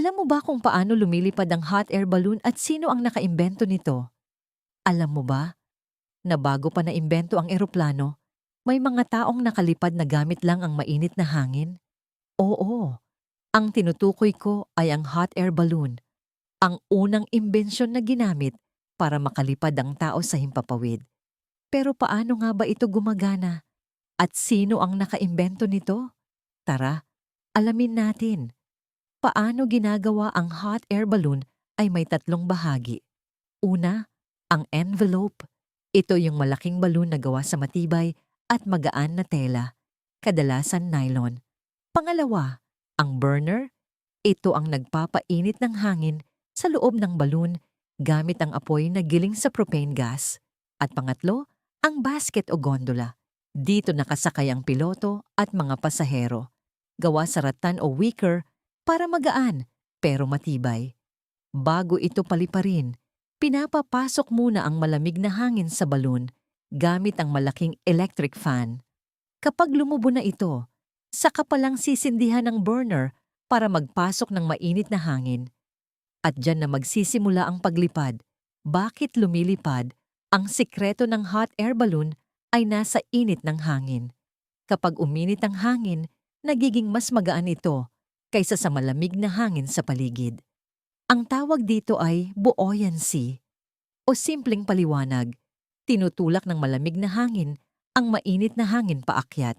Alam mo ba kung paano lumilipad ang hot air balloon at sino ang nakaimbento nito? Alam mo ba na bago pa naimbento ang eroplano, may mga taong nakalipad na gamit lang ang mainit na hangin? Oo, ang tinutukoy ko ay ang hot air balloon, ang unang imbensyon na ginamit para makalipad ang tao sa himpapawid. Pero paano nga ba ito gumagana? At sino ang nakaimbento nito? Tara, alamin natin. Paano ginagawa ang hot air balloon ay may tatlong bahagi. Una, ang envelope. Ito yung malaking balloon na gawa sa matibay at magaan na tela, kadalasan nylon. Pangalawa, ang burner. Ito ang nagpapainit ng hangin sa loob ng balloon gamit ang apoy na giling sa propane gas. At pangatlo, ang basket o gondola. Dito nakasakay ang piloto at mga pasahero. Gawa sa rattan o wicker para magaan pero matibay. Bago ito paliparin, pinapapasok muna ang malamig na hangin sa balon gamit ang malaking electric fan. Kapag lumubo na ito, saka palang sisindihan ng burner para magpasok ng mainit na hangin. At dyan na magsisimula ang paglipad. Bakit lumilipad? Ang sikreto ng hot air balloon ay nasa init ng hangin. Kapag uminit ang hangin, nagiging mas magaan ito kaysa sa malamig na hangin sa paligid. Ang tawag dito ay buoyancy o simpleng paliwanag. Tinutulak ng malamig na hangin ang mainit na hangin paakyat.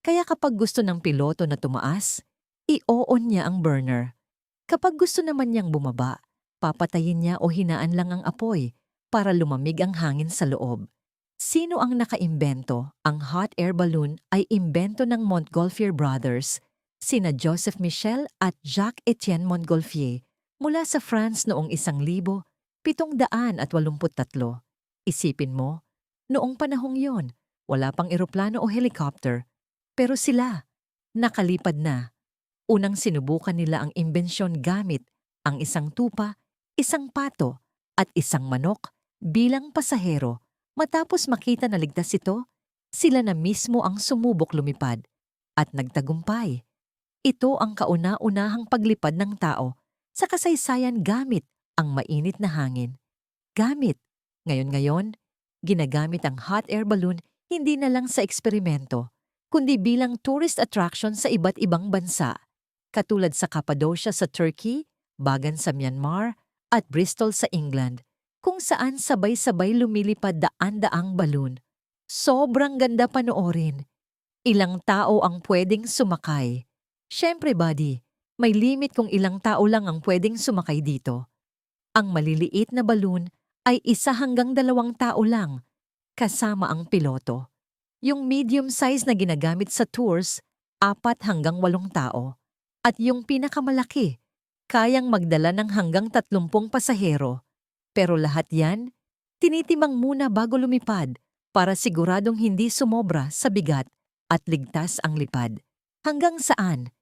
Kaya kapag gusto ng piloto na tumaas, i-on niya ang burner. Kapag gusto naman niyang bumaba, papatayin niya o hinaan lang ang apoy para lumamig ang hangin sa loob. Sino ang nakaimbento? Ang hot air balloon ay imbento ng Montgolfier Brothers sina Joseph Michel at Jacques-Étienne Montgolfier mula sa France noong 1783. Isipin mo, noong panahong yon, wala pang eroplano o helicopter, pero sila, nakalipad na. Unang sinubukan nila ang imbensyon gamit ang isang tupa, isang pato, at isang manok bilang pasahero. Matapos makita na ligtas ito, sila na mismo ang sumubok lumipad at nagtagumpay. Ito ang kauna-unahang paglipad ng tao sa kasaysayan gamit ang mainit na hangin. Gamit. Ngayon-ngayon, ginagamit ang hot air balloon hindi na lang sa eksperimento, kundi bilang tourist attraction sa iba't ibang bansa, katulad sa Cappadocia sa Turkey, Bagan sa Myanmar, at Bristol sa England, kung saan sabay-sabay lumilipad daan-daang balloon. Sobrang ganda panoorin. Ilang tao ang pwedeng sumakay. Siyempre, buddy, may limit kung ilang tao lang ang pwedeng sumakay dito. Ang maliliit na balloon ay isa hanggang dalawang tao lang, kasama ang piloto. Yung medium size na ginagamit sa tours, apat hanggang walong tao. At yung pinakamalaki, kayang magdala ng hanggang tatlumpong pasahero. Pero lahat yan, tinitimang muna bago lumipad para siguradong hindi sumobra sa bigat at ligtas ang lipad. Hanggang saan?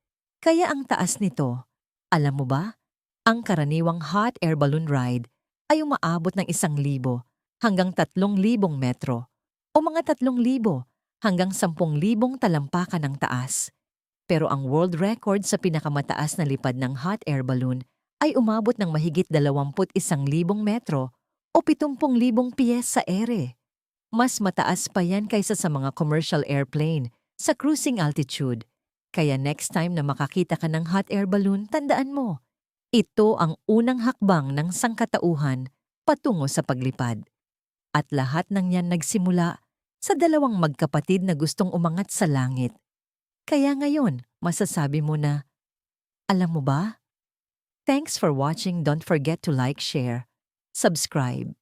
Kaya ang taas nito, alam mo ba? Ang karaniwang hot air balloon ride ay umaabot ng isang libo hanggang tatlong libong metro o mga tatlong libo hanggang sampung libong talampakan ng taas. Pero ang world record sa pinakamataas na lipad ng hot air balloon ay umabot ng mahigit 21,000 metro o 70,000 piyes sa ere. Mas mataas pa yan kaysa sa mga commercial airplane sa cruising altitude. Kaya next time na makakita ka ng hot air balloon, tandaan mo, ito ang unang hakbang ng sangkatauhan patungo sa paglipad. At lahat ng yan nagsimula sa dalawang magkapatid na gustong umangat sa langit. Kaya ngayon, masasabi mo na, alam mo ba? Thanks for watching. Don't forget to like, share, subscribe.